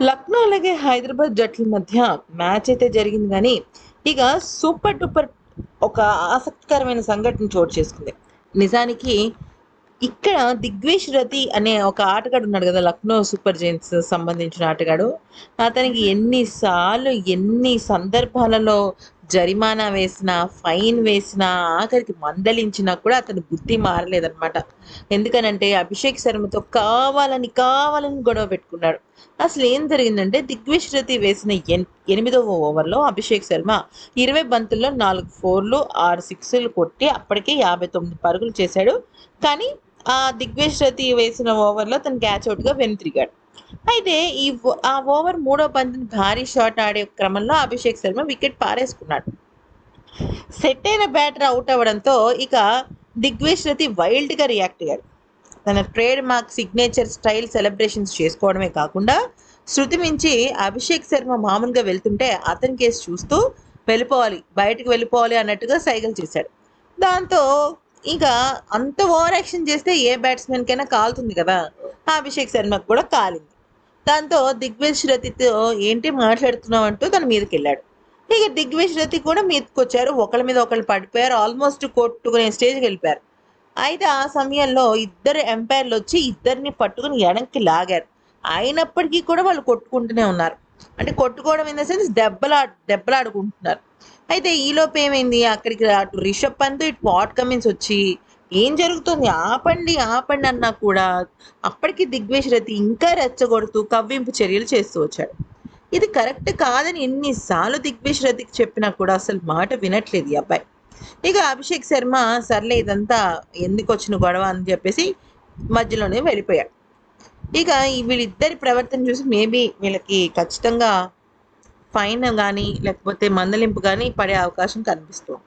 లక్నో అలాగే హైదరాబాద్ జట్ల మధ్య మ్యాచ్ అయితే జరిగింది కానీ ఇక సూపర్ డూపర్ ఒక ఆసక్తికరమైన సంఘటన చోటు చేసుకుంది. నిజానికి ఇక్కడ దిగ్వేష్ రతి అనే ఒక ఆటగాడు ఉన్నాడు కదా లక్నో సూపర్ జైన్స్ సంబంధించిన ఆటగాడు. అతనికి ఎన్నిసార్లు ఎన్ని సందర్భాలలో జరిమానా వేసినా ఫైన్ వేసినా ఆఖరికి మందలించినా కూడా అతని బుద్ధి మారలేదన్నమాట. ఎందుకనంటే అభిషేక్ శర్మతో కావాలని కావాలని గొడవ పెట్టుకున్నాడు. అసలు ఏం జరిగిందంటే దిగ్విశ్రతి వేసిన ఎన్ ఎనిమిదవ ఓవర్లో అభిషేక్ శర్మ ఇరవై బంతుల్లో నాలుగు ఫోర్లు ఆరు సిక్స్లు కొట్టి అప్పటికే యాభై తొమ్మిది పరుగులు చేశాడు. కానీ ఆ దిగ్విశ్రతి వేసిన ఓవర్లో తను క్యాచ్ అవుట్గా వెనుతిరిగాడు. అయితే ఈ ఆ ఓవర్ మూడో బంతిని భారీ షాట్ ఆడే క్రమంలో అభిషేక్ శర్మ వికెట్ పారేసుకున్నాడు. సెట్ అయిన బ్యాటర్ అవుట్ అవ్వడంతో ఇక దిగ్వేష్ రతి వైల్డ్గా రియాక్ట్ అయ్యాడు. తన trade mark signature style celebrations చేసుకోవడమే కాకుండా శృతి మించి అభిషేక్ శర్మ మామూలుగా వెళ్తుంటే అతని కేసు చూస్తూ వెళ్ళిపోవాలి బయటకు వెళ్ళిపోవాలి అన్నట్టుగా సైకిల్ చేశాడు. దాంతో ఇక అంత ఓవర్ యాక్షన్ చేస్తే ఏ బ్యాట్స్మెన్ కైనా కాలుతుంది కదా. అభిషేక్ శర్మకు కూడా కాలింది. దాంతో దిగ్వేష్ రతితో ఏంటి మాట్లాడుతున్నావు అంటూ తన మీదకి వెళ్ళాడు. ఇక దిగ్విశ్రతి కూడా మీదకి వచ్చారు. ఒకళ్ళ మీద ఒకళ్ళు పడిపోయారు. ఆల్మోస్ట్ కొట్టుకునే స్టేజ్కి వెళ్ళిపోయారు. అయితే ఆ సమయంలో ఇద్దరు ఎంపైర్లు వచ్చి ఇద్దరిని పట్టుకుని వెనక్కి లాగారు. అయినప్పటికీ కూడా వాళ్ళు కొట్టుకుంటూనే ఉన్నారు. అంటే కొట్టుకోవడం ఇన్ ద సెన్స్ దెబ్బలా దెబ్బలాడుకుంటున్నారు. అయితే ఈలోపు ఏమైంది? అక్కడికి అటు రిషబ్ పంత్ ఇటు పాట్ కమిన్స్ వచ్చి ఏం జరుగుతుంది? ఆపండి ఆపండి అన్నా కూడా అప్పటికి దిగ్వేషరతి ఇంకా రెచ్చగొడుతూ కవ్వింపు చర్యలు చేస్తూ వచ్చాడు. ఇది కరెక్ట్ కాదని ఎన్నిసార్లు దిగ్వేషరతికి చెప్పినా కూడా అసలు మాట వినట్లేదు ఈ అబ్బాయి. ఇక అభిషేక్ శర్మ సర్లే ఇదంతా ఎందుకు వచ్చిన గొడవ అని చెప్పేసి మధ్యలోనే వెళ్ళిపోయాడు. ఇక వీళ్ళిద్దరి ప్రవర్తన చూసి మేబీ వీళ్ళకి ఖచ్చితంగా ఫైన్ కానీ లేకపోతే మందలింపు కానీ పడే అవకాశం కనిపిస్తుంది.